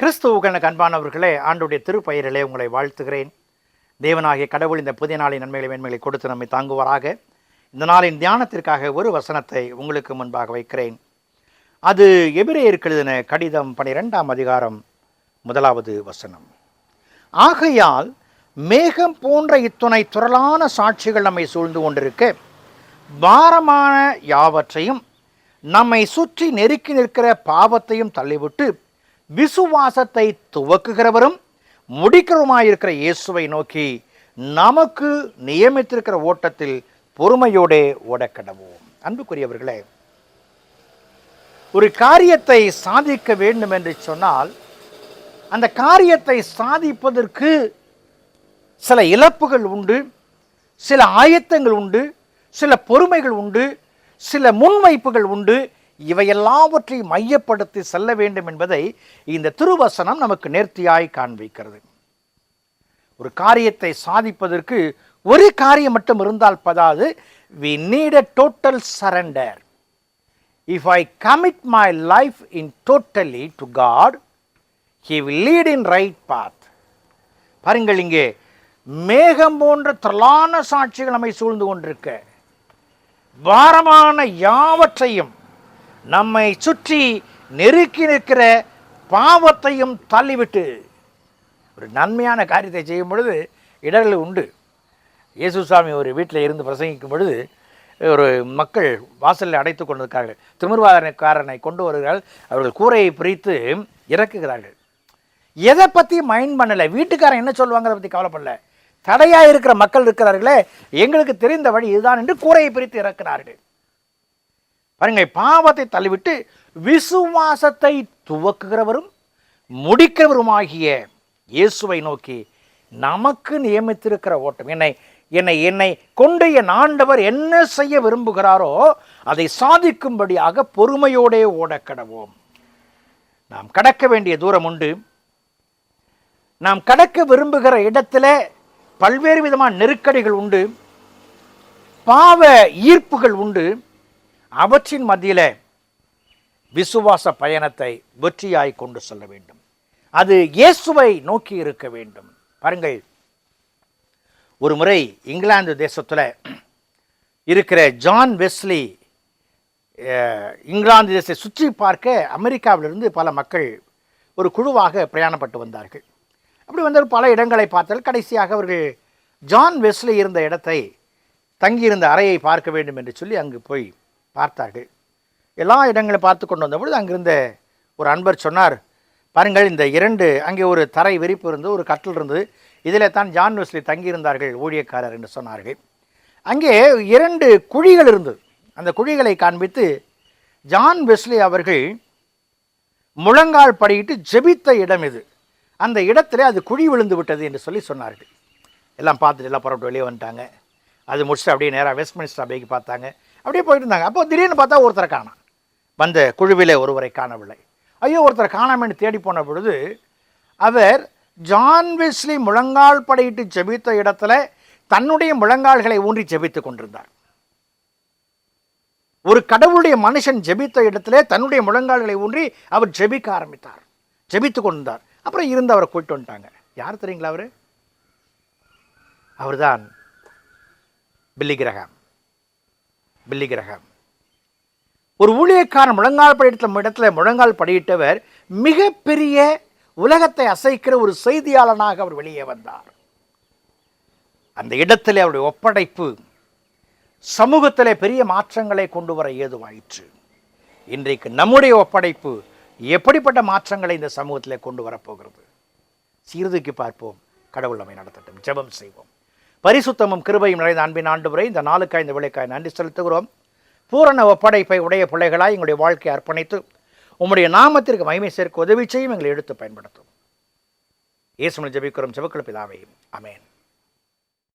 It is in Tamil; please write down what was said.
கிறிஸ்துவுக்கு கண்பானவர்களே ஆண்டுடைய திருப்பெயரிலே உங்களை வாழ்த்துகிறேன். தேவனாகிய கடவுள் இந்த புதிய நாளின் நன்மைகளை மேன்மைகளை கொடுத்து நம்மை தாங்குவாராக. இந்த நாளின் தியானத்திற்காக ஒரு வசனத்தை உங்களுக்கு முன்பாக வைக்கிறேன். அது எபிரேயருக்கு கடிதம் பனிரெண்டாம் அதிகாரம் முதலாவது வசனம். ஆகையால் மேகம் போன்ற இத்துணை துரளான சாட்சிகள் நம்மை சூழ்ந்து கொண்டிருக்க பாரமான யாவற்றையும் நம்மை சுற்றி நெருக்கி நிற்கிற பாவத்தையும் தள்ளிவிட்டு விசுவாசத்தை துவக்குகிறவரும் முடிக்கிறவருமாயிருக்கிற இயேசுவை நோக்கி நமக்கு நியமித்திருக்கிற ஓட்டத்தில் பொறுமையோடே ஓடக்கடவோம் அன்புக்குரியவர்களே ஒரு காரியத்தை சாதிக்க வேண்டும் என்று சொன்னால் அந்த காரியத்தை சாதிப்பதற்கு சில இழப்புகள் உண்டு சில ஆயத்தங்கள் உண்டு சில பொறுமைகள் உண்டு சில முன்வைப்புகள் உண்டு இவையெல்லாவற்றையும் மையப்படுத்தி செல்ல வேண்டும் என்பதை இந்த திருவசனம் நமக்கு நேர்த்தியாய் காண்பிக்கிறது. ஒரு காரியத்தை சாதிப்பதற்கு ஒரு காரியம் மட்டும் இருந்தால் பதாது. We need a total surrender if I commit my life in totally to god he will lead in right path பாருங்கள் இங்கே மேகம் போன்ற திரளான சாட்சிகள் நம்மை சூழ்ந்து கொண்டிருக்க. பாரமான யாவற்றையும் நம்மை சுற்றி நெருக்கி நிற்கிற பாவத்தையும் தள்ளிவிட்டு. ஒரு நன்மையான காரியத்தை செய்யும் பொழுது இடர்கள் உண்டு. இயேசுசாமி ஒரு வீட்டில் இருந்து பிரசங்கிக்கும் பொழுது ஒரு மக்கள் வாசலில் அடைத்து கொண்டிருக்கிறார்கள். திமிர்வாதனக்காரனை கொண்டு வருகிறார்கள். அவர்கள் கூரையை பிரித்து இறக்குகிறார்கள். எதை பற்றி மைண்ட் பண்ணலை? வீட்டுக்காரன் என்ன சொல்லுவாங்கிறத பற்றி கவலைப்படல. தடையாக இருக்கிற மக்கள் இருக்கிறார்களே எங்களுக்கு தெரிந்த வழி இதுதான் என்று கூரையை பிரித்து இறக்கிறார்கள். பாருங்க பாவத்தை தள்ளிவிட்டு விசுவாசத்தை துவக்குகிறவரும் முடிக்கிறவருமாகிய இயேசுவை நோக்கி நமக்கு நியமித்திருக்கிற ஓட்டம். என்னை என்னை என்னை கொண்டு என் ஆண்டவர் என்ன செய்ய விரும்புகிறாரோ அதை சாதிக்கும்படியாக பொறுமையோடே கடவோம். நாம் கடக்க வேண்டிய தூரம் உண்டு. நாம் கடக்க விரும்புகிற இடத்துல பல்வேறு விதமான நெருக்கடிகள் உண்டு. பாவ ஈர்ப்புகள் உண்டு. அவற்றின் மத்தியில் விசுவாச பயணத்தை வெற்றியாய் கொண்டு செல்ல வேண்டும். அது இயேசுவை நோக்கி இருக்க வேண்டும். பாருங்கள் ஒரு முறை இங்கிலாந்து தேசத்தில் இருக்கிற ஜான் வெஸ்லி இங்கிலாந்து தேசத்தை சுற்றி பார்க்க அமெரிக்காவிலிருந்து பல மக்கள் ஒரு குழுவாக பிரயாணப்பட்டு வந்தார்கள். அப்படி வந்தால் பல இடங்களை பார்த்தால் கடைசியாக அவர்கள் ஜான் வெஸ்லி இருந்த இடத்தை தங்கியிருந்த அறையை பார்க்க வேண்டும் என்று சொல்லி அங்கு போய் பார்த்தார்கள். எல்லா இடங்களை பார்த்து கொண்டு வந்தபொழுது அங்கிருந்த ஒரு அன்பர் சொன்னார் பாருங்கள் இந்த இரண்டு அங்கே ஒரு தரை விரிப்பு இருந்தது ஒரு கட்டில் இருந்தது இதில் தான் ஜான் வெஸ்லி தங்கியிருந்தார்கள் ஊழியக்காரர் என்று சொன்னார்கள். அங்கே இரண்டு குழிகள் இருந்தது. அந்த குழிகளை காண்பித்து ஜான் வெஸ்லி அவர்கள் முழங்கால் படியிட்டு ஜெபித்த இடம் இது. அந்த இடத்துல அது குழி விழுந்து விட்டது என்று சொல்லி சொன்னார்கள். எல்லாம் பார்த்துட்டு எல்லாம் புறப்பட்டு வெளியே வந்துட்டாங்க. அது முடிச்சுட்டு அப்படியே நேராக வெஸ்ட்மினிஸ்டர் அபைக்கு பார்த்தாங்க. அப்படியே போயிட்டு இருந்தாங்க அப்போ திடீர்னு பார்த்தா ஒருத்தரை காணாம். வந்த குழுவிலே ஒருவரை காணவில்லை. ஐயோ ஒருத்தரை காணாமன்னு தேடி போன பொழுது அவர் ஜான் வெஸ்லி முழங்கால் படையிட்டு ஜெபித்த இடத்துல தன்னுடைய முழங்கால்களை ஊன்றி ஜெபித்து கொண்டிருந்தார். ஒரு கடவுளுடைய மனுஷன் ஜெபித்த இடத்துல தன்னுடைய முழங்கால்களை ஊன்றி அவர் ஜெபிக்க ஆரம்பித்தார். ஜெபித்து கொண்டிருந்தார். அப்புறம் இருந்து அவரை கூட்டிட்டு வந்துட்டாங்க. யார் தெரியுங்களா அவர்? அவர்தான் பில்லி கிரகாம். பில்லி கிரகம் ஒரு ஊழியக்காரன் முழங்கால் படியிட்ட இடத்துல முழங்கால் படியிட்டவர் மிகப்பெரிய உலகத்தை அசைக்கிற ஒரு செய்தியாளனாக அவர் வெளியே வந்தார். அந்த இடத்திலே அவருடைய ஒப்படைப்பு சமூகத்திலே பெரிய மாற்றங்களை கொண்டு வர ஏதுவாயிற்று. இன்றைக்கு நம்முடைய ஒப்படைப்பு எப்படிப்பட்ட மாற்றங்களை இந்த சமூகத்திலே கொண்டு வரப்போகிறது சீர்தூக்கி பார்ப்போம். கடவுள் நம்மை நடத்தட்டும். ஜெபம் செய்வோம். பரிசுத்தமும் கிருபையும் நிறைந்த அன்பின் ஆண்டு வரை இந்த நாளுக்காய் இந்த விளைக்காய் நன்றி செலுத்துகிறோம். பூரண ஒப்படைப்பை உடைய பிள்ளைகளாய் எங்களுடைய வாழ்க்கையை அர்ப்பணித்து உம்முடைய நாமத்திற்கு மகிமை சேர்க்க உதவி செய்யும் எங்களை எடுத்து பயன்படுத்தும் இயேசுமன் ஜபிக்கிறோம் ஜெபக்கள் பிதாவையும் அமேன்